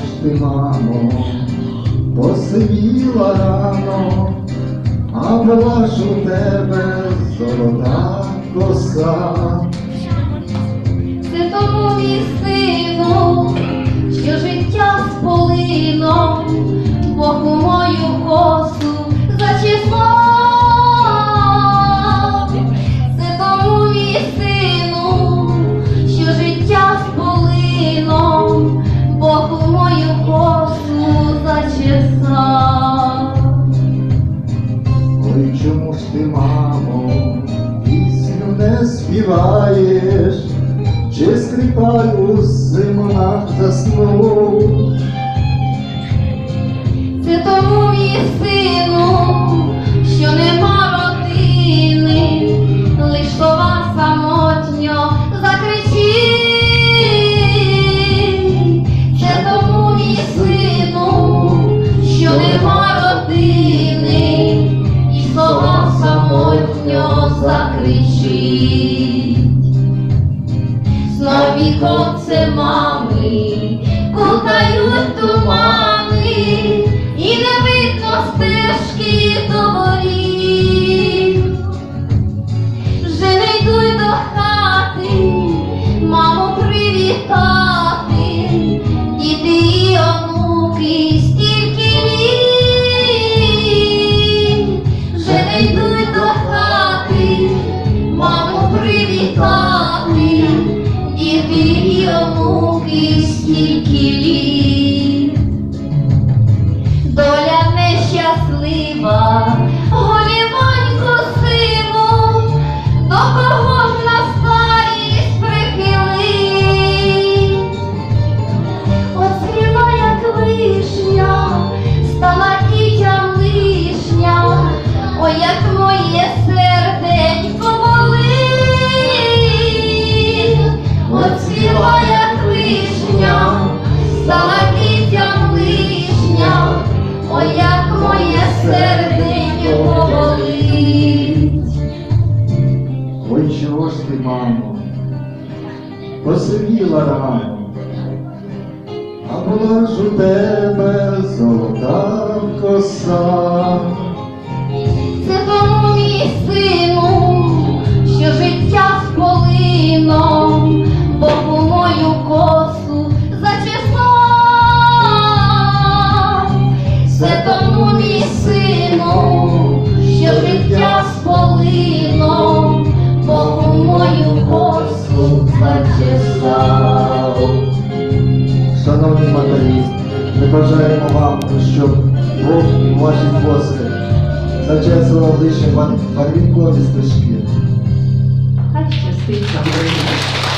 Хоч ти, мамо, посивіла рано, а була ж у тебе золота коса. Це тому мій що життя сполино, Богу мою косу. Співаєш, чи скрипаль у зимах заснув? Це тому мій сину, що нема родини, лиш слова самотньо закричить. Це тому мій сину, що нема родини, і слова самотньо закричить. Знові конце мами, кохаю тумани, і онуки стільки літ. Доля нещаслива, Ти, мамо, посивіла рано, а була ж у тебе золота коса. Це тому мій сину, що життя сполино, Бог у мою косу зачесав. Це тому мій сину, що життя сполино, бажаємо вам, щоб Бог і ваші коси зачесував лише барвінкові стежки. Хай щастить нам.